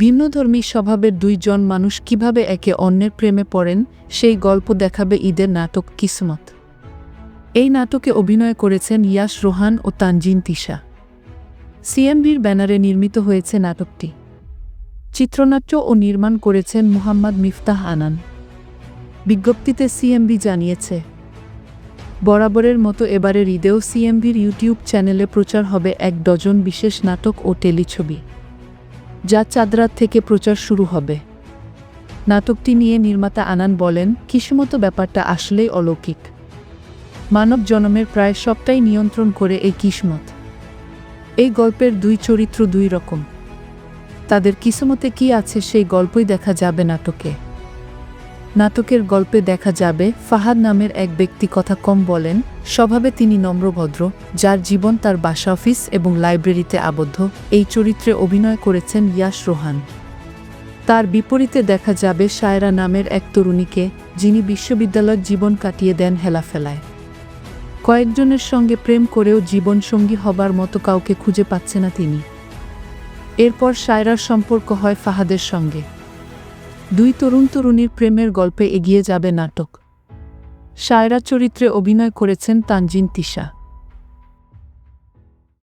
ভিন্নধর্মী স্বভাবের দুইজন মানুষ কীভাবে একে অন্যের প্রেমে পড়েন, সেই গল্প দেখাবে ঈদের নাটক কিসমত। এই নাটকে অভিনয় করেছেন ইয়াশ রোহান ও তানজিন তিশা। সিএমভির ব্যানারে নির্মিত হয়েছে নাটকটি। চিত্রনাট্য ও নির্মাণ করেছেন মুহাম্মদ মিফতাহ আনান। বিজ্ঞপ্তিতে সিএমবি জানিয়েছে, বরাবরের মতো এবারের ঈদেও সিএমভির ইউটিউব চ্যানেলে প্রচার হবে এক ডজন বিশেষ নাটক ও টেলিছবি। যা চাঁদরাত থেকে প্রচার শুরু হবে। নাটকটি নিয়ে নির্মাতা আনান বলেন, কিসমতো ব্যাপারটা আসলেই অলৌকিক। মানব জনমের প্রায় সবটাই নিয়ন্ত্রণ করে এই কিসমত। এই গল্পের দুই চরিত্র দুই রকম। তাদের কিসমতে কি আছে সেই গল্পই দেখা যাবে নাটকে। নাটকের গল্পে দেখা যাবে, ফাহাদ নামের এক ব্যক্তি কথা কম বলেন, স্বভাবে তিনি নম্রভদ্র, যার জীবন তার বাসা অফিস এবং লাইব্রেরিতে আবদ্ধ। এই চরিত্রে অভিনয় করেছেন ইয়াশ রোহান। তার বিপরীতে দেখা যাবে সায়রা নামের এক তরুণীকে, যিনি বিশ্ববিদ্যালয়ের জীবন কাটিয়ে দেন হেলাফেলায়। কয়েকজনের সঙ্গে প্রেম করেও জীবনসঙ্গী হবার মতো কাউকে খুঁজে পাচ্ছে না তিনি। এরপর সায়রার সম্পর্ক হয় ফাহাদের সঙ্গে। দুই তরুণ তরুণীর প্রেমের গল্পে এগিয়ে যাবে নাটক। সায়রা চরিত্রে অভিনয় করেছেন তানজিন তিশা।